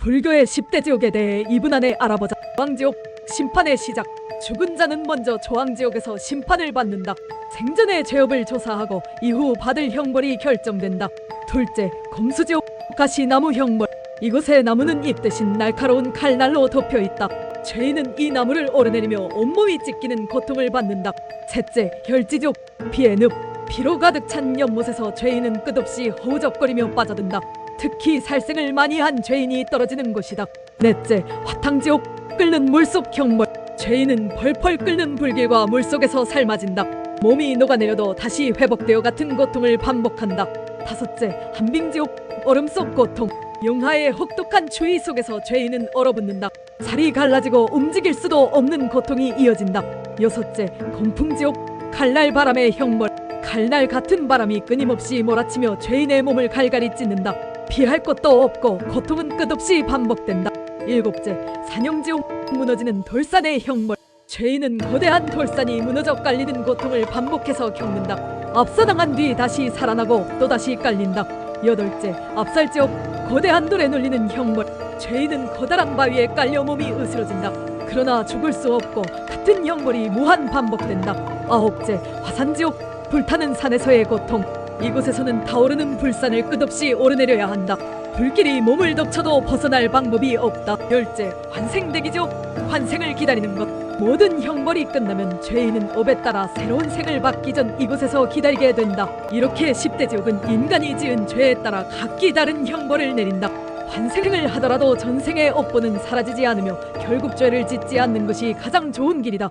불교의 10대 지옥에 대해 2분 안에 알아보자. 조항지옥 심판의 시작. 죽은 자는 먼저 조항지옥에서 심판을 받는다. 생전의 죄업을 조사하고 이후 받을 형벌이 결정된다. 둘째, 검수지옥 가시나무 형벌. 이곳의 나무는 잎 대신 날카로운 칼날로 덮여 있다. 죄인은 이 나무를 오르내리며 온몸이 찢기는 고통을 받는다. 셋째, 혈지지옥 피의 늪. 피로 가득 찬 연못에서 죄인은 끝없이 허우적거리며 빠져든다. 특히 살생을 많이 한 죄인이 떨어지는 곳이다. 넷째, 화탕지옥 끓는 물속 형벌. 죄인은 펄펄 끓는 불길과 물속에서 삶아진다. 몸이 녹아내려도 다시 회복되어 같은 고통을 반복한다. 다섯째, 한빙지옥 얼음 속 고통. 용하의 혹독한 추위 속에서 죄인은 얼어붙는다. 살이 갈라지고 움직일 수도 없는 고통이 이어진다. 여섯째, 공풍지옥 칼날 바람의 형벌. 칼날 같은 바람이 끊임없이 몰아치며 죄인의 몸을 갈갈이 찢는다. 피할 것도 없고 고통은 끝없이 반복된다. 일곱째, 산영지옥 무너지는 돌산의 형벌. 죄인은 거대한 돌산이 무너져 깔리는 고통을 반복해서 겪는다. 앞서당한 뒤 다시 살아나고 또 다시 깔린다. 여덟째, 압살지옥 거대한 돌에 눌리는 형벌. 죄인은 커다란 바위에 깔려 몸이 으스러진다. 그러나 죽을 수 없고 같은 형벌이 무한 반복된다. 아홉째, 화산지옥 불타는 산에서의 고통. 이곳에서는 타오르는 불산을 끝없이 오르내려야 한다. 불길이 몸을 덮쳐도 벗어날 방법이 없다. 열째, 환생대기지옥 환생을 기다리는 것. 모든 형벌이 끝나면 죄인은 업에 따라 새로운 생을 받기 전 이곳에서 기다리게 된다. 이렇게 10대 지옥은 인간이 지은 죄에 따라 각기 다른 형벌을 내린다. 환생을 하더라도 전생의 업보는 사라지지 않으며 결국 죄를 짓지 않는 것이 가장 좋은 길이다.